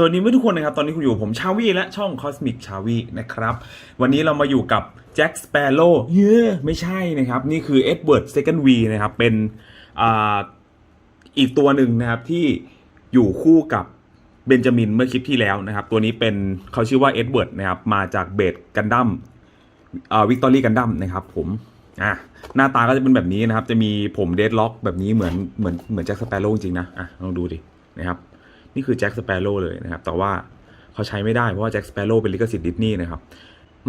สวัสดีเพื่อนทุกคนนะครับ ตอนนี้คุณอยู่กับผมชาวีและช่อง Cosmic ชาวีนะครับ วันนี้เรามาอยู่กับแจ็คสเปโร่เย้ไม่ใช่นะครับ นี่คือ Edward Second V นะครับ เป็นอ่าอีกตัวหนึ่งนะครับที่อยู่คู่กับเบนจามินเมื่อคลิปที่แล้วนะครับ ตัวนี้เป็นเขาชื่อว่าเอ็ดเวิร์ดนะครับ มาจากเบสกันดั้มวิกตอรี่กันดั้มนะครับผมอะหน้าตาก็จะเป็นแบบนี้นะครับ จะมีผมเดดล็อกแบบนี้เหมือนเหมือนเหมือนแจ็คสเปโร่จริงๆนะอะลองดูดินะครับ นี่คือแจ็คสเปโร่เลยนะครับ แต่ว่าเขาใช้ไม่ได้เพราะว่าแจ็คสเปโร่เป็นลิขสิทธิ์ดิสนีย์นะครับ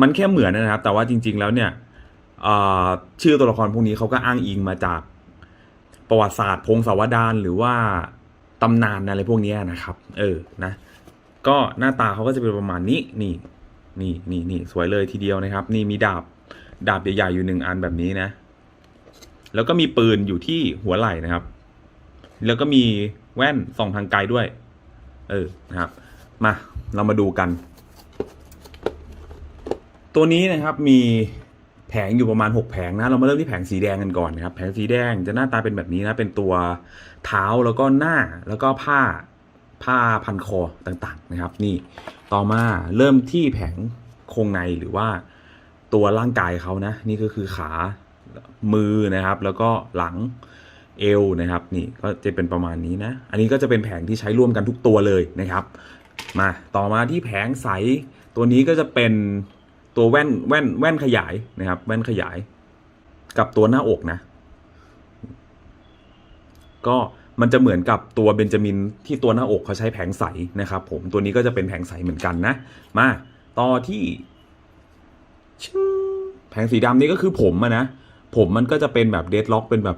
มันแค่เหมือนนะครับ แต่ว่าจริง ๆ แล้วเนี่ยชื่อตัวละครพวกนี้เขาก็อ้างอิงมาจากประวัติศาสตร์พงศาวดารหรือว่าตำนานอะไรพวกนี้นะครับ เออนะ ก็หน้าตาเขาก็จะเป็นประมาณนี้นี่นี่นี่นี่สวยเลยทีเดียวนะครับ นี่มีดาบดาบใหญ่ๆอยู่หนึ่งอันแบบนี้นะ แล้วก็มีปืนอยู่ที่หัวไหล่นะครับ แล้วก็มีแว่นส่องทางไกลด้วย เออนะครับมาเรามาดูกัน ตัวนี้นะครับมีแผงอยู่ประมาณ 6 แผงนะ เรามาเริ่มที่แผงสีแดงกันก่อนนะครับ แผงสีแดงจะหน้าตาเป็นแบบนี้นะ เป็นตัวเท้าแล้วก็หน้าแล้วก็ผ้าผ้าพันคอต่างๆนะครับ นี่ต่อมาเริ่มที่แผงโครงในหรือว่าตัวร่างกายเขานะ นี่ก็คือขามือนะครับ แล้วก็หลัง เอวนะครับนี่ก็จะเป็นประมาณนี้นะ อันนี้ก็จะเป็นแผงที่ใช้ร่วมกันทุกตัวเลยนะครับ มาต่อมาที่แผงใสตัวนี้ก็จะเป็นตัวแว่นแว่นแว่นขยายนะครับ แว่นขยาย กับตัวหน้าอกนะ ก็มันจะเหมือนกับตัวเบนจามินที่ตัวหน้าอกเขาใช้แผงใสนะครับ ผมตัวนี้ก็จะเป็นแผงใสเหมือนกันนะ มาต่อที่แผงสีดำนี่ก็คือผมอะนะผมมันก็จะเป็นแบบเดดล็อกเป็นแบบ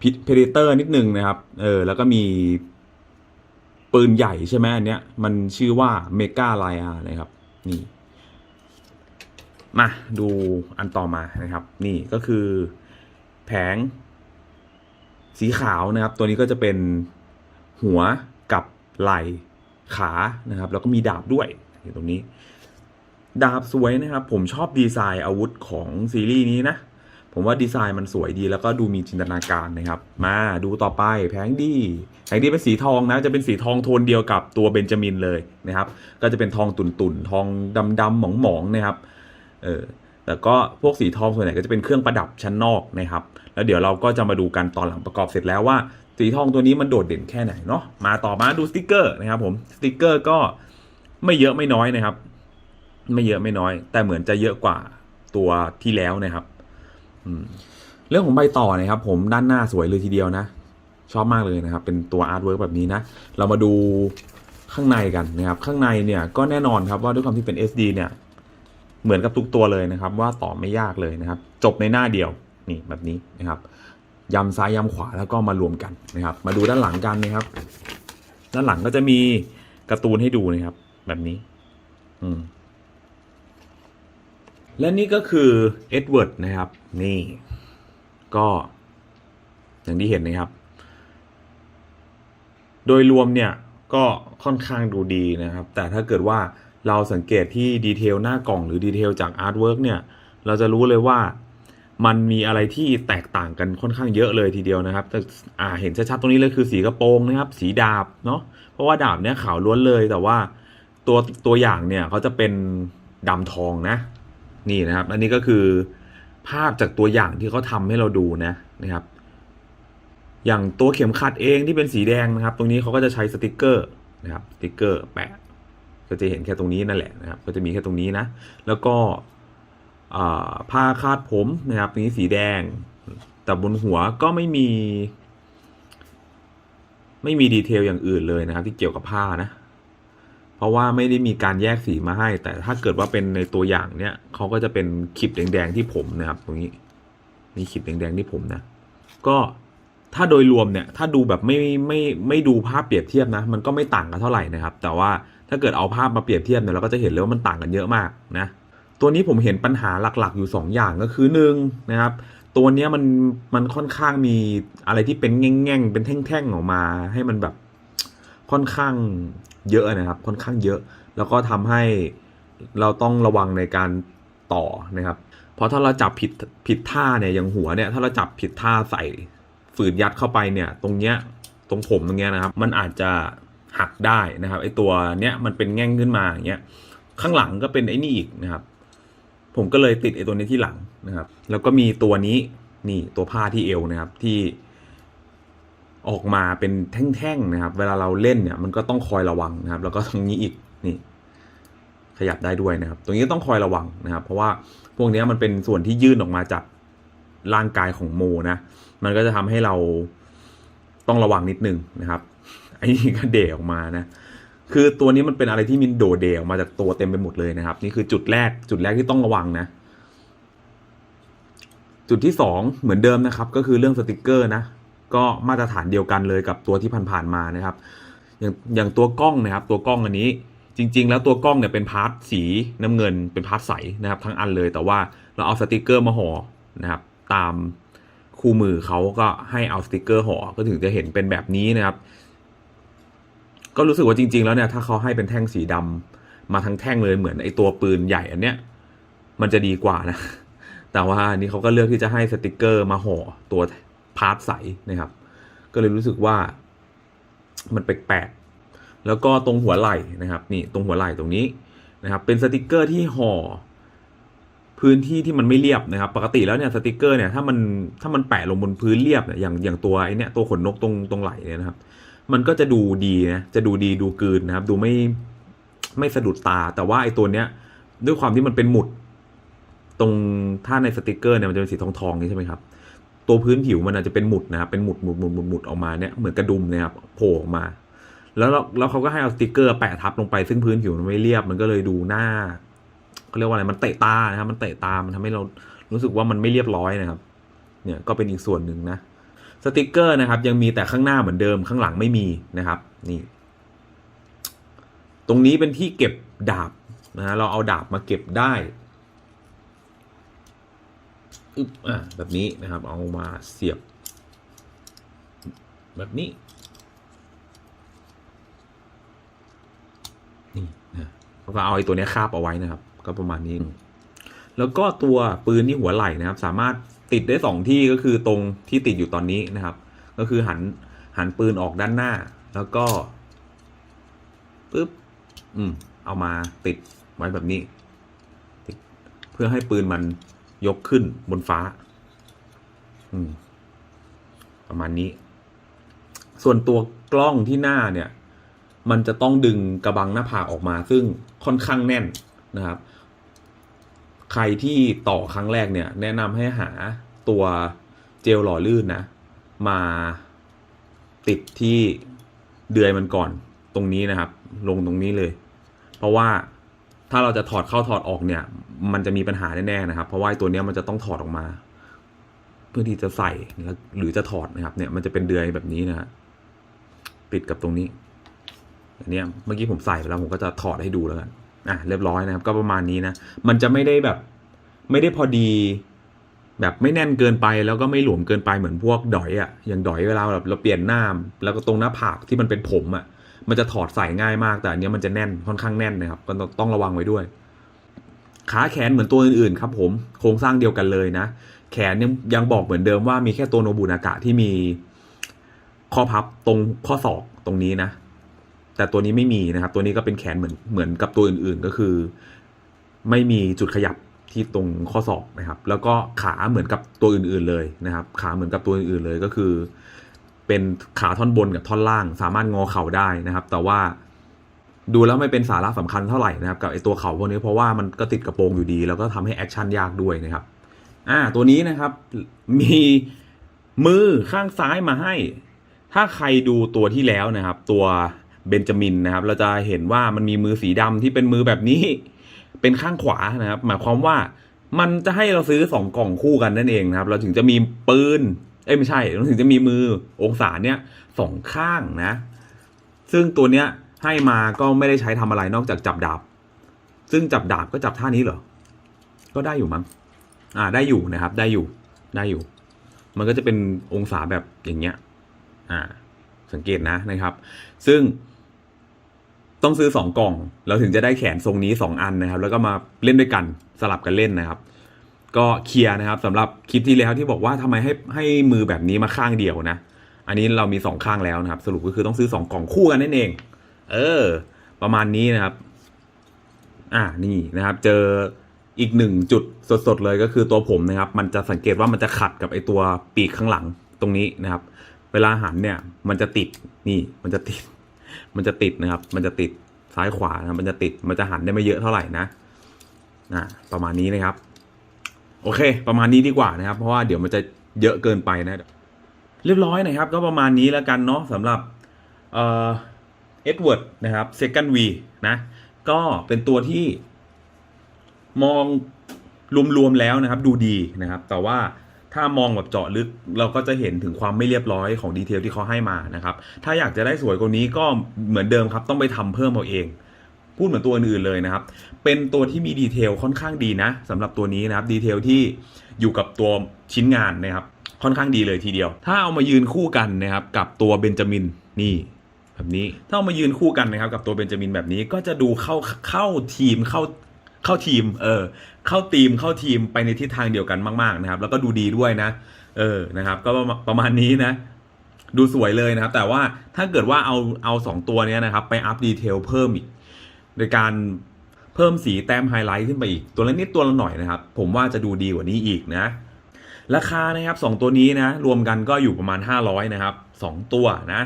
พิเพเดเตอร์นิดนึงนะครับ เออ แล้วก็มี ปืนใหญ่ใช่ไหมอันเนี้ย มันชื่อว่าเมกาไลอานะครับ นี่ มาดูอันต่อมานะครับ นี่ก็คือ แผง สีขาวนะครับ ตัวนี้ก็จะเป็นหัวกับไหล่ขานะครับ แล้วก็มีดาบด้วยอยู่ตรงนี้ ดาบสวยนะครับ ผมชอบดีไซน์อาวุธของซีรีส์นี้นะ ผมว่าดีไซน์มันสวยดีแล้วก็ดูมีจินตนาการนะครับ มาดูต่อไปแผงดีแผงดีเป็นสีทองนะจะเป็นสีทองโทนเดียวกับตัวเบนจามินเลยนะครับ ก็จะเป็นทองตุ่นๆทองดำดำหมองหมองๆนะครับเออแล้วก็พวกสีทองส่วนใหญ่ก็จะเป็นเครื่องประดับชั้นนอกนะครับ แล้วเดี๋ยวเราก็จะมาดูกันตอนหลังประกอบเสร็จแล้วว่า สีทองตัวนี้มันโดดเด่นแค่ไหนเนาะมาต่อมาดูสติกเกอร์นะครับผมสติกเกอร์ก็ไม่เยอะไม่น้อยนะครับ ไม่เยอะไม่น้อย แต่เหมือนจะเยอะกว่าตัวที่แล้วนะครับ เรื่องของใบต่อนะครับ ผมด้านหน้าสวยเลยทีเดียวนะ ชอบมากเลยนะครับ เป็นตัวอาร์ตเวิร์กแบบนี้นะ เรามาดูข้างในกันนะครับ ข้างในเนี่ยก็แน่นอนครับว่าด้วยความที่เป็น SD เนี่ยเหมือนกับทุกตัวเลยนะครับ ว่าต่อไม่ยากเลยนะครับ จบในหน้าเดียวนี่แบบนี้นะครับยำซ้ายยำขวาแล้วก็มารวมกันนะครับ มาดูด้านหลังกันนะครับ ด้านหลังก็จะมีการ์ตูนให้ดูนะครับ แบบนี้ อืม และนี่ก็คือเอ็ดเวิร์ดนะครับ นี่ก็อย่างที่เห็นนะครับ โดยรวมเนี่ยก็ค่อนข้างดูดีนะครับ แต่ถ้าเกิดว่าเราสังเกตที่ดีเทลหน้ากล่องหรือดีเทลจากอาร์ตเวิร์กเนี่ย เราจะรู้เลยว่ามันมีอะไรที่แตกต่างกันค่อนข้างเยอะเลยทีเดียวนะครับ แต่อ่าเห็นชัดๆตรงนี้เลยคือสีกระโปรงนะครับ สีดาบเนาะ เพราะว่าดาบเนี่ยขาวล้วนเลย แต่ว่าตัวตัวอย่างเนี่ยเขาจะเป็นดำทองนะ นี่นะครับ อันนี้ก็คือภาพจากตัวอย่างที่เขาทำให้เราดูนะนะครับ อย่างตัวเข็มขัดเองที่เป็นสีแดงนะครับ ตรงนี้เขาก็จะใช้สติกเกอร์นะครับสติกเกอร์แปะก็จะเห็นแค่ตรงนี้นั่นแหละนะครับ ก็จะมีแค่ตรงนี้นะ แล้วก็ผ้าคาดผมนะครับนี้สีแดง แต่บนหัวก็ไม่มี ไม่มีดีเทลอย่างอื่นเลยนะครับ ที่เกี่ยวกับผ้านะ เพราะว่าไม่ได้มีการแยกสีมาให้ แต่ถ้าเกิดว่าเป็นในตัวอย่างเนี่ยเขาก็จะเป็นขีดแดงๆที่ผมนะครับ ตรงนี้มีขีดแดงๆที่ผมนะ ก็ถ้าโดยรวมเนี่ยถ้าดูแบบไม่ไม่ไม่ดูภาพเปรียบเทียบนะ มันก็ไม่ต่างกันเท่าไหร่นะครับ แต่ว่าถ้าเกิดเอาภาพมาเปรียบเทียบเนี่ยเราก็จะเห็นเลยว่ามันต่างกันเยอะมากนะตัวนี้ผมเห็นปัญหาหลักๆ อยู่ 2 อย่างก็คือหนึ่งนะครับตัวนี้มันมันค่อนข้างมีอะไรที่เป็นแง่งๆเป็นแท่งๆออกมา ให้มันแบบค่อนข้าง เยอะนะครับค่อนข้างเยอะ แล้วก็ทำให้เราต้องระวังในการต่อนะครับ เพราะถ้าเราจับผิดผิดท่าเนี่ยอย่างหัวเนี่ยถ้าเราจับผิดท่าใส่ฝืนยัดเข้าไปเนี่ยตรงเนี้ยตรงผมตรงเนี้ยนะครับ มันอาจจะหักได้นะครับไอตัวเนี้ยมันเป็นแง่งขึ้นมาอย่างเงี้ยข้างหลังก็เป็นไอ้นี่อีกนะครับ ผมก็เลยติดไอตัวนี้ที่หลังนะครับ แล้วก็มีตัวนี้นี่ตัวผ้าที่เอวนะครับที่ ออกมาเป็นแท่งๆนะครับ เวลาเราเล่นเนี่ยมันก็ต้องคอยระวังนะครับ แล้วก็ตรงนี้อีกนี่ขยับได้ด้วยนะครับ ตรงนี้ต้องคอยระวังนะครับ เพราะว่าพวกนี้มันเป็นส่วนที่ยื่นออกมาจากร่างกายของโมนะ มันก็จะทำให้เราต้องระวังนิดนึงนะครับไอ้นี่ก็เดะออกมานะ คือตัวนี้มันเป็นอะไรที่มินโดดเดออกมาจากตัวเต็มไปหมดเลยนะครับ นี่คือจุดแรกจุดแรกที่ต้องระวังนะ จุดที่สองเหมือนเดิมนะครับ ก็คือเรื่องสติกเกอร์นะ ก็มาตรฐานเดียวกันเลยกับตัวที่ผ่านๆมานะครับ อย่างอย่างตัวกล้องนะครับ ตัวกล้องอันนี้จริง ๆ แล้วตัวกล้องเนี่ยเป็นพาร์ทสีน้ำเงินเป็นพาร์ทใสนะครับ ทั้งอันเลยแต่ว่าเราเอาสติกเกอร์มาห่อนะครับ ตามคู่มือเขาก็ให้เอาสติกเกอร์ห่อก็ถึงจะเห็นเป็นแบบนี้นะครับ ก็รู้สึกว่าจริง ๆ แล้วเนี่ยถ้าเขาให้เป็นแท่งสีดำมาทั้งแท่งเลยเหมือนไอตัวปืนใหญ่อันเนี้ยมันจะดีกว่านะ แต่ว่านนี้เขาก็เลือกที่จะให้สติกเกอร์มาห่อตัว พาร์ทใสนะครับ ก็เลยรู้สึกว่ามันแปลกๆแล้วก็ตรงหัวไหล่นะครับ นี่ตรงหัวไหล่ตรงนี้นะครับ เป็นสติกเกอร์ที่ห่อพื้นที่ที่มันไม่เรียบนะครับ ปกติแล้วเนี่ยสติกเกอร์เนี่ยถ้ามันถ้ามันแปะลงบนพื้นเรียบเนี่ยอย่างอย่างตัวไอเนี่ยตัวขนนกตรงตรงไหล่เนี่ยนะครับ มันก็จะดูดีนะจะดูดีดูกืนนะครับ ดูไม่ไม่สะดุดตา แต่ว่าไอตัวเนี้ยด้วยความที่มันเป็นหมุด ตรงถ้าในสติกเกอร์เนี่ยมันจะเป็นสีทองทองๆนี่ใช่ไหมครับ ตัวพื้นผิวมันอาจจะเป็นหมุดนะครับเป็นหมุดหมุดหมุดหมุดหมุดออกมาเนี่ยเหมือนกระดุมนะครับโผล่ออกมา แล้วแล้วเขาก็ให้เอาสติกเกอร์แปะทับลงไปซึ่งพื้นผิวมันไม่เรียบมันก็เลยดูหน้าเขาเรียกว่าอะไรมันเตะตานะครับมันเตะตามันทำให้เรารู้สึกว่ามันไม่เรียบร้อยนะครับ เนี่ยก็เป็นอีกส่วนหนึ่งนะสติกเกอร์นะครับ ยังมีแต่ข้างหน้าเหมือนเดิมข้างหลังไม่มีนะครับ นี่ ตรงนี้เป็นที่เก็บดาบนะฮะเราเอาดาบมาเก็บได้ อึบอะแบบนี้นะครับ เอามาเสียบ แบบนี้นี่นะแล้วก็เอาไอ้ตัวนี้คาบเอาไว้นะครับ ก็ประมาณนี้ แล้วก็ตัวปืนที่หัวไหล่นะครับ สามารถติดได้สองที่ก็คือตรงที่ติดอยู่ตอนนี้นะครับ ก็คือหันหันปืนออกด้านหน้า แล้วก็ปึ๊บอืมเอามาติดไว้แบบนี้ เพื่อให้ปืนมัน ยกขึ้นบนฟ้า อืม ประมาณนี้ ส่วนตัวกล้องที่หน้าเนี่ย มันจะต้องดึงกระบังหน้าผากออกมา ซึ่งค่อนข้างแน่นนะครับ ใครที่ต่อครั้งแรกเนี่ย แนะนำให้หาตัวเจลหล่อลื่นนะ มาติดที่เดือยมันก่อนตรงนี้นะครับ ลงตรงนี้เลย เพราะว่า ถ้าเราจะถอดเข้าถอดออกเนี่ย มันจะมีปัญหาแน่ๆนะครับ เพราะว่าตัวนี้มันจะต้องถอดออกมา เพื่อที่จะใส่แล้วหรือจะถอดนะครับ เนี่ยมันจะเป็นเดือยแบบนี้นะฮะติดกับตรงนี้อันนี้เมื่อกี้ผมใส่ไปแล้วผมก็จะถอดให้ดูแล้วกันอะเรียบร้อยนะครับ ก็ประมาณนี้นะ มันจะไม่ได้แบบ ไม่ได้พอดี แบบไม่แน่นเกินไปแล้วก็ไม่หลวมเกินไปเหมือนพวกดอยอะ่ะอย่างดอยเวลาแบบเราเปลี่ยนหน้าแล้วก็ตรงหน้าผากที่มันเป็นผมอะ่ะ มันจะถอดใส่ง่ายมาก แต่อันนี้มันจะแน่นค่อนข้างแน่นนะครับ ก็ต้องต้องระวังไว้ด้วย ขาแขนเหมือนตัวอื่นๆครับผมโครงสร้างเดียวกันเลยนะ แขนยังยังบอกเหมือนเดิมว่ามีแค่ตัวโนบุนากะที่มีข้อพับตรงข้อศอกตรงนี้นะ แต่ตัวนี้ไม่มีนะครับ ตัวนี้ก็เป็นแขนเหมือนเหมือนกับตัวอื่นๆก็คือ ไม่มีจุดขยับที่ตรงข้อศอกนะครับ แล้วก็ขาเหมือนกับตัวอื่นๆเลยนะครับ ขาเหมือนกับตัวอื่นๆเลยก็คือ เป็นขาท่อนบนกับท่อนล่าง สามารถงอเข่าได้นะครับ แต่ว่าดูแล้วไม่เป็นสาระสำคัญเท่าไหร่นะครับกับไอตัวเข่าพวกนี้เพราะว่ามันก็ติดกระโปรงอยู่ดี แล้วก็ทำให้แอคชั่นยากด้วยนะครับ อ่า ตัวนี้นะครับ มีมือข้างซ้ายมาให้ ถ้าใครดูตัวที่แล้วนะครับ ตัวเบนจามินนะครับ เราจะเห็นว่ามันมีมือสีดำที่เป็นมือแบบนี้ เป็นข้างขวานะครับ หมายความว่ามันจะให้เราซื้อสองกล่องคู่กันนั่นเองนะครับ เราถึงจะมีปืน เอ้ไม่ใช่เราถึงจะมีมือองศาเนี้ยสองข้างนะ ซึ่งตัวเนี้ยให้มาก็ไม่ได้ใช้ทำอะไรนอกจากจับดาบ ซึ่งจับดาบก็จับท่านี้เหรอ ก็ได้อยู่มั้ง อ่าได้อยู่นะครับ ได้อยู่ ได้อยู่ มันก็จะเป็นองศาแบบอย่างเงี้ย อ่า สังเกตนะนะครับ ซึ่งต้องซื้อสองกล่อง เราถึงจะได้แขนทรงนี้สองอันนะครับ แล้วก็มาเล่นด้วยกันสลับกันเล่นนะครับ ก็เคลียร์นะครับสำหรับคลิปที่แล้วที่บอกว่าทำไมให้ให้มือแบบนี้มาข้างเดียวนะ อันนี้เรามีสองข้างแล้วนะครับ สรุปก็คือต้องซื้อสองกล่องคู่กันนั่นเอง เออ ประมาณนี้นะครับ อ่านี่นะครับ เจออีกหนึ่งจุดสดๆเลยก็คือตัวผมนะครับ มันจะสังเกตว่ามันจะขัดกับไอตัวปีกข้างหลังตรงนี้นะครับ เวลาหันเนี่ยมันจะติดนี่ มันจะติด มันจะติดนะครับ มันจะติดซ้ายขวานะมันจะติดมันจะหันได้ไม่เยอะเท่าไหร่นะอ่าประมาณนี้นะครับ โอเค ประมาณนี้ดีกว่านะครับ เพราะว่าเดี๋ยวมันจะเยอะเกินไปนะ เรียบร้อยนะครับ ก็ประมาณนี้แล้วกันเนาะสำหรับเอ็ดเวิร์ดนะครับ Second V นะ ก็เป็นตัวที่มองรวมๆแล้วนะครับ ดูดีนะครับ แต่ว่าถ้ามองแบบเจาะลึกเราก็จะเห็นถึงความไม่เรียบร้อยของดีเทลที่เขาให้มานะครับ ถ้าอยากจะได้สวยกว่านี้ก็เหมือนเดิมครับ ต้องไปทำเพิ่มเอาเอง พูดเหมือนตัวอื่นเลยนะครับ เป็นตัวที่มีดีเทลค่อนข้างดีนะสำหรับตัวนี้นะครับดีเทลที่อยู่กับตัวชิ้นงานนะครับค่อนข้างดีเลยทีเดียว ถ้าเอามายืนคู่กันนะครับกับตัวเบนจามินนี่แบบนี้ถ้าเอามายืนคู่กันนะครับกับตัวเบนจามินแบบนี้ก็จะดูเข้าเข้าทีมเข้าเข้าทีมเออเข้าทีมเข้าทีมไปในทิศทางเดียวกันมาก ๆนะครับ แล้วก็ดูดีด้วยนะเออนะครับก็ประมาณนี้นะดูสวยเลยนะครับ แต่ว่าถ้าเกิดว่าเอาเอาสองตัวนี้นะครับ ไปอัพดีเทลเพิ่มอีก โดยการเพิ่มสีแต้มไฮไลท์ขึ้นไปอีก ตัวละนิดตัวละหน่อยนะครับ ผมว่าจะดูดีกว่านี้อีกนะ ราคานะครับสองตัวนี้นะ รวมกันก็อยู่ประมาณ 500 นะครับสองตัวนะ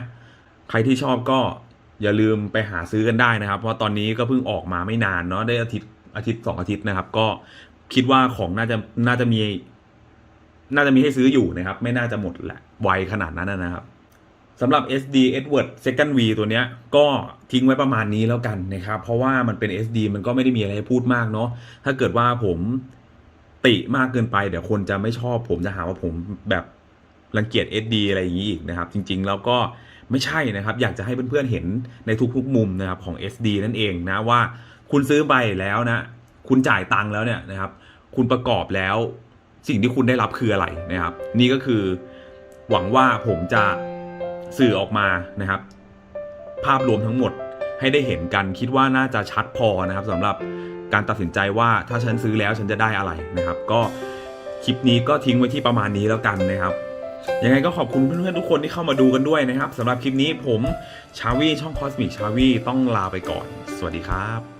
ใครที่ชอบก็อย่าลืมไปหาซื้อกันได้นะครับ เพราะตอนนี้ก็เพิ่งออกมาไม่นานเนาะได้อาทิตย์อาทิตย์สองอาทิตย์นะครับ ก็คิดว่าของน่าจะน่าจะมี น่าจะมีให้ซื้ออยู่นะครับ ไม่น่าจะหมดแหละไวขนาดนั้นนะครับ สำหรับ SD Edward Second V ตัวเนี้ยก็ทิ้งไว้ประมาณนี้แล้วกันนะครับ เพราะว่ามันเป็น SD มันก็ไม่ได้มีอะไรให้พูดมากเนาะถ้าเกิดว่าผมติมากเกินไป เดี๋ยวคนจะไม่ชอบผมจะหาว่าผมแบบรังเกียจ SD อะไรอย่างนี้อีกนะครับ จริง ๆ แล้วก็ไม่ใช่นะครับ อยากจะให้เพื่อนๆเห็นในทุกๆมุมนะครับของ SD นั่นเองนะว่าคุณซื้อไปแล้วนะ คุณจ่ายตังค์แล้วเนี่ยนะครับ คุณประกอบแล้วสิ่งที่คุณได้รับคืออะไรนะครับ นี่ก็คือหวังว่าผมจะ สื่อออกมานะครับ ภาพรวมทั้งหมดให้ได้เห็นกันคิดว่าน่าจะชัดพอนะครับสำหรับการตัดสินใจว่าถ้าฉันซื้อแล้วฉันจะได้อะไรนะครับ ก็คลิปนี้ก็ทิ้งไว้ที่ประมาณนี้แล้วกันนะครับยังไงก็ขอบคุณเพื่อนๆทุกคนที่เข้ามาดูกันด้วยนะครับสำหรับคลิปนี้ผมชาวีช่องคอสมิกชาวีต้องลาไปก่อน สวัสดีครับ